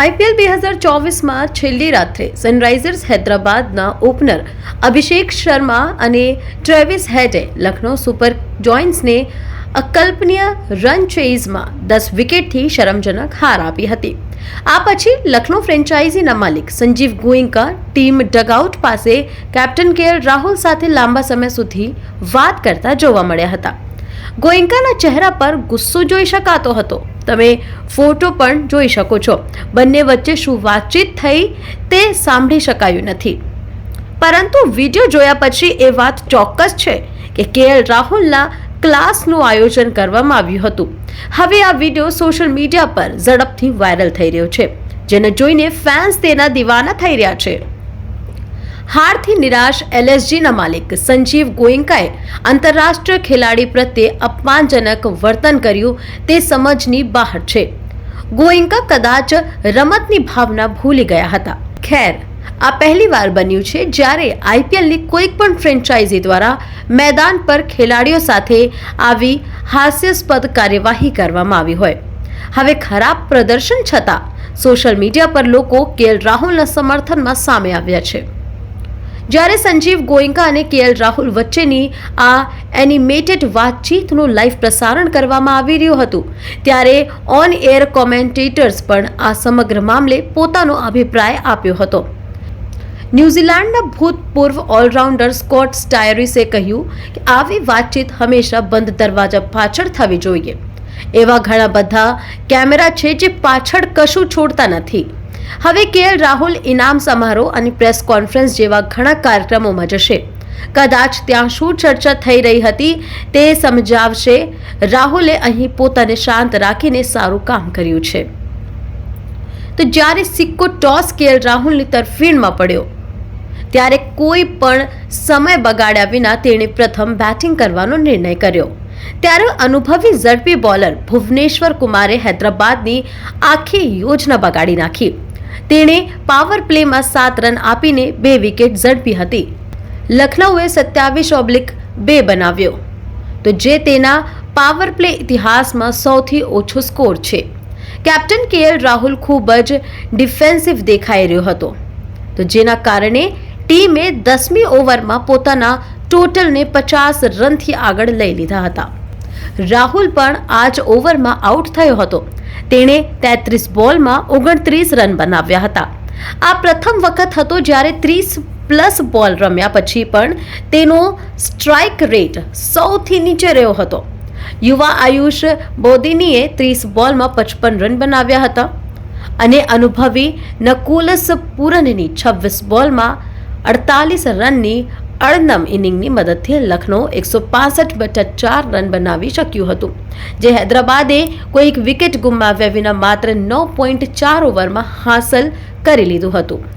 IPL બે હજાર ચોવીસમાં છેલ્લી રાત્રે સનરાઇઝર્સ હૈદરાબાદના ઓપનર અભિષેક શર્મા અને ટ્રેવિસ હેડે લખનૌ સુપર જોઇન્ટ્સને અકલ્પનીય રન ચેઝમાં દસ વિકેટથી શરમજનક હાર આપી હતી. આ પછી લખનૌ ફ્રેન્ચાઇઝીના માલિક સંજીવ ગોયંકા ટીમ ડગઆઉટ પાસે કેપ્ટન કેએલ રાહુલ સાથે લાંબા સમય સુધી વાત કરતા જોવા મળ્યા હતા. ગોયંકાના ચહેરા પર ગુસ્સો જોઈ શકાતો હતો. તમે ફોટો પણ જોઈ શકો છો. બંને વચ્ચે શું વાતચીત થઈ તે સાંભળી શકાયું નથી. પરંતુ વીડિયો જોયા પછી એ વાત ચોક્કસ છે કે કેએલ રાહુલના ક્લાસનું આયોજન કરવામાં આવ્યું હતું. હવે આ વીડિયો સોશિયલ મીડિયા પર ઝડપથી વાયરલ થઈ રહ્યો છે. જેને જોઈને ફેન્સ તેના દિવાના થઈ રહ્યા છે. હારથી નિરાશ એલએસજીના માલિક સંજીવ ગોયંકાએ આંતરરાષ્ટ્રીય ખેલાડી પ્રત્યે અપમાનજનક વર્તન કર્યું તે સમજની બહાર છે. ગોયંકા કદાચ રમતની ભાવના ભૂલી ગયા હતા. ખેર, આ પહેલીવાર બન્યું છે જ્યારે આઈપીએલની કોઈ પણ ફ્રેન્ચાઇઝી દ્વારા મેદાન પર ખેલાડીઓ સાથે આવી હાસ્યાસ્પદ કાર્યવાહી કરવામાં આવી હોય. હવે ખરાબ પ્રદર્શન છતાં સોશિયલ મીડિયા પર લોકો કેએલ રાહુલના સમર્થનમાં સામે આવ્યા છે. જ્યારે સંજીવ ગોયંકા અને કેએલ રાહુલ વચ્ચેની આ એનિમેટેડ વાતચીતનું લાઈવ પ્રસારણ કરવામાં આવી રહ્યું હતું, ત્યારે ઓન એર કોમેન્ટેટર્સ પણ આ સમગ્ર મામલે પોતાનો અભિપ્રાય આપ્યો હતો. ન્યૂઝીલેન્ડના ભૂતપૂર્વ ઓલરાઉન્ડર સ્કોટ સ્ટાયરિસે કહ્યું કે આવી વાતચીત હંમેશા બંધ દરવાજા પાછળ થવી જોઈએ. એવા ઘણા બધા કેમેરા છે જે પાછળ કશું છોડતા નથી. હવે કેએલ રાહુલ ઇનામ સમારોહ અને પ્રેસ કોન્ફરન્સ જેવા ઘણા કાર્યક્રમોમાં જશે. કદાચ ત્યાં શું ચર્ચા થઈ રહી હતી તે સમજાવશે. રાહુલે અહીં પોતાને શાંત રાખીને સારું કામ કર્યું છે. તો જ્યારે સિક્કો ટોસ કેએલ રાહુલની તરફીણમાં પડ્યો, ત્યારે કોઈ પણ સમય બગાડ્યા વિના તેણે પ્રથમ બેટિંગ કરવાનો નિર્ણય કર્યો. ત્યારે અનુભવી ઝડપી બોલર ભુવનેશ્વર કુમારે હૈદરાબાદની આખી યોજના બગાડી નાખી. તેણે પાવર પ્લેમાં સાત રન આપીને બે વિકેટ ઝડપી હતી. લખનૌએ સત્યાવીસ ઓબ્લિક બે બનાવ્યો. તો જે તેના પાવર પ્લે ઇતિહાસમાં સૌથી ઓછો સ્કોર છે. કેપ્ટન કેએલ રાહુલ ખૂબ જ ડિફેન્સિવ દેખાઈ રહ્યો હતો. તો જેના કારણે ટીમે દસમી ઓવરમાં પોતાના ટોટલને પચાસ રનથી આગળ લઈ લીધા હતા. રાહુલ પણ આ જ ઓવરમાં આઉટ થયો હતો. તેણે તેત્રીસ બોલમાં ઓગણત્રીસ રન બનાવ્યા હતા. આ પ્રથમ વખત હતો જ્યારે ત્રીસ પ્લસ બોલ રમ્યા પછી પણ તેનો સ્ટ્રાઇક રેટ સૌથી નીચે રહ્યો હતો. યુવા આયુષ બોદિનીએ ત્રીસ બોલમાં પચપન રન બનાવ્યા હતા અને અનુભવી નકુલસ પૂરનની છવ્વીસ બોલમાં અડતાલીસ રનની અળનમ ઇનિંગની મદદથી લખનૌ એકસો પાસઠ બટા ચાર રન બનાવી શક્યું હતું, જે હૈદરાબાદે કોઈક વિકેટ ગુમાવ્યા વિના માત્ર નવ પોઈન્ટ ચાર ઓવરમાં હાંસલ કરી લીધું હતું.